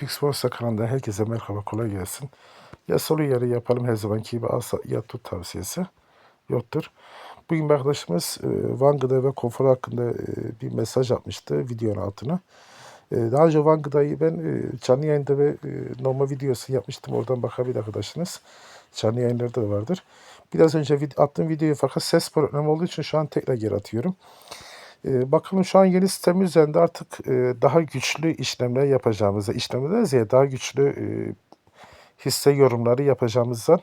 Fix Borsa kanalında herkese merhaba kolay gelsin. Ya soru yarı yapalım her zamanki gibi alsa ya tut tavsiyesi yoktur. Bugün arkadaşımız e, ve konfor hakkında e, bir mesaj atmıştı videonun altına. E, Daha önce Van ben e, canlı yayında ve normal videosu yapmıştım. Oradan bakabilir arkadaşınız. Canlı yayınlarda da vardır. Biraz önce attığım videoyu fakat ses problemi olduğu için şu an tekrar geri atıyorum. E, bakalım şu an yeni sistem üzerinde artık e, daha güçlü işlemler yapacağımızda, işlemlerden ziyade daha güçlü e, hisse yorumları yapacağımızdan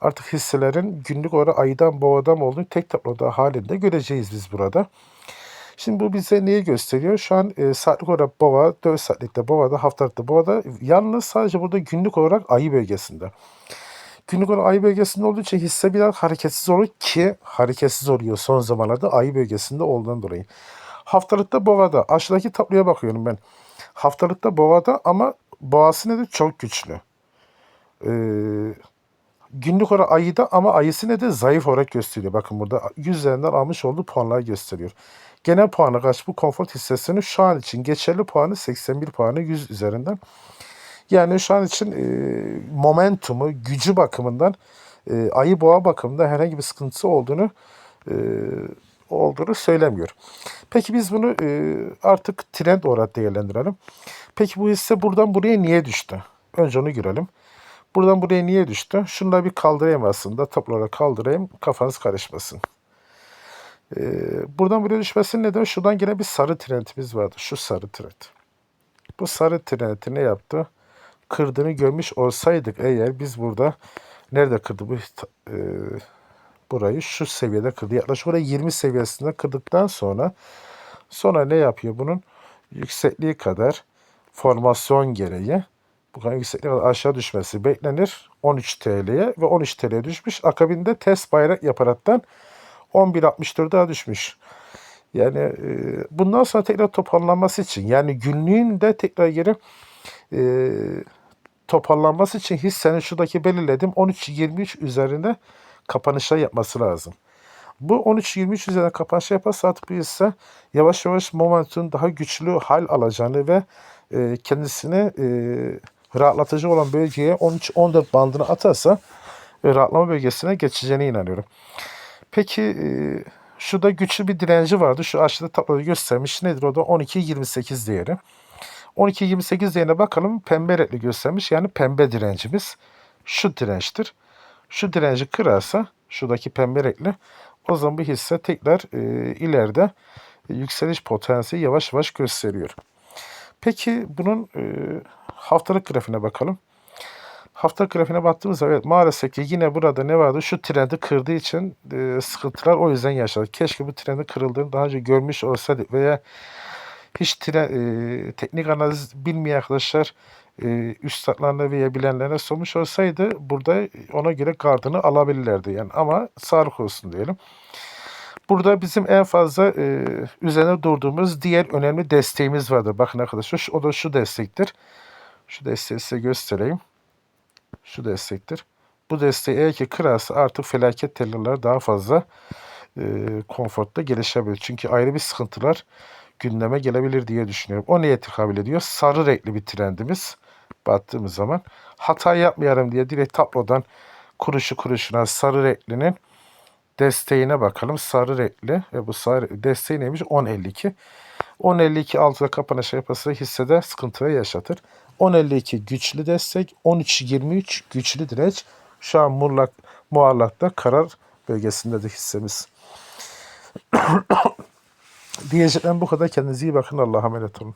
artık hisselerin günlük olarak aydan boğadan olduğunu tek tabloda halinde göreceğiz biz burada. Şimdi bu bize neyi gösteriyor? Şu an e, saatlik olarak boğa, 4 saatlikte boğada, haftalıkta boğada yalnız sadece burada günlük olarak ayı bölgesinde. Günlük olarak ayı bölgesinde olduğu için hisse biraz hareketsiz olur ki hareketsiz oluyor son zamanlarda ayı bölgesinde olduğundan dolayı. Haftalıkta boğada. Aşağıdaki tabloya bakıyorum ben. Haftalıkta boğada ama boğası ne de çok güçlü. Ee, günlük olarak ayı da ama ayısı ne de zayıf olarak gösteriyor. Bakın burada 100 üzerinden almış olduğu puanlar gösteriyor. Genel puanı kaç bu konfor hissesinin şu an için geçerli puanı 81 puanı 100 üzerinden. Yani şu an için e, momentumu, gücü bakımından e, ayı boğa bakımında herhangi bir sıkıntısı olduğunu e, olduğunu söylemiyor. Peki biz bunu e, artık trend olarak değerlendirelim. Peki bu hisse buradan buraya niye düştü? Önce onu görelim. Buradan buraya niye düştü? Şunu da bir kaldırayım aslında. Tablolara kaldırayım. Kafanız karışmasın. Ee, buradan buraya düşmesinin nedeni şuradan gene bir sarı trendimiz vardı. Şu sarı trend. Bu sarı trendi ne yaptı? Kırdığını görmüş olsaydık eğer biz burada nerede kırdı bu e, burayı şu seviyede kırdı. Yaklaşık oraya 20 seviyesinde kırdıktan sonra sonra ne yapıyor bunun? Yüksekliği kadar formasyon gereği bu kadar yüksekliğe kadar aşağı düşmesi beklenir. 13 TL'ye ve 13 TL'ye düşmüş. Akabinde test bayrak yaparaktan 11.64 daha düşmüş. Yani e, bundan sonra tekrar toparlanması için yani günlüğün de tekrar geri e, toparlanması için hissenin şuradaki belirledim 13.23 üzerinde kapanışlar yapması lazım. Bu 13-23 üzerine kapanış yaparsa artık bu hisse yavaş yavaş momentum daha güçlü hal alacağını ve e, kendisini e, rahatlatıcı olan bölgeye 13-14 bandını atarsa e, rahatlama bölgesine geçeceğine inanıyorum. Peki e, şurada güçlü bir direnci vardı. Şu aşağıda tabloda göstermiş. Nedir o da? 12-28 değeri. 12-28 değerine bakalım. Pembe renkli göstermiş. Yani pembe direncimiz şu dirençtir. Şu direnci kırarsa şuradaki pembe renkli o zaman bu hisse tekrar e, ileride e, yükseliş potansiyeli yavaş yavaş gösteriyor. Peki bunun e, haftalık grafiğine bakalım. Haftalık grafiğine baktığımızda evet maalesef ki yine burada ne vardı? Şu trendi kırdığı için e, sıkıntılar o yüzden yaşadık. Keşke bu trendi kırıldığını daha önce görmüş olsaydık veya hiç tren, e, teknik analiz bilmeyen arkadaşlar e, üstadlarına veya bilenlerine sormuş olsaydı burada ona göre gardını alabilirlerdi. Yani ama sağlık olsun diyelim. Burada bizim en fazla e, üzerine durduğumuz diğer önemli desteğimiz vardır. Bakın arkadaşlar o da şu destektir. Şu desteği size göstereyim. Şu destektir. Bu desteği eğer ki kırarsa artık felaket tellerler daha fazla e, konfortta gelişebilir. Çünkü ayrı bir sıkıntılar gündeme gelebilir diye düşünüyorum. O neye tekabül ediyor? Sarı renkli bir trendimiz baktığımız zaman. Hata yapmayalım diye direkt tablodan kuruşu kuruşuna sarı renklinin desteğine bakalım. Sarı renkli ve bu sarı desteği neymiş? 10.52. 10.52 altında kapanış yapası hissede sıkıntı yaşatır. 10.52 güçlü destek, 13.23 güçlü direnç. Şu an muğlak, muallakta karar bölgesinde de hissemiz. Diyeceklerim bu kadar. Kendinize iyi bakın. Allah'a emanet olun.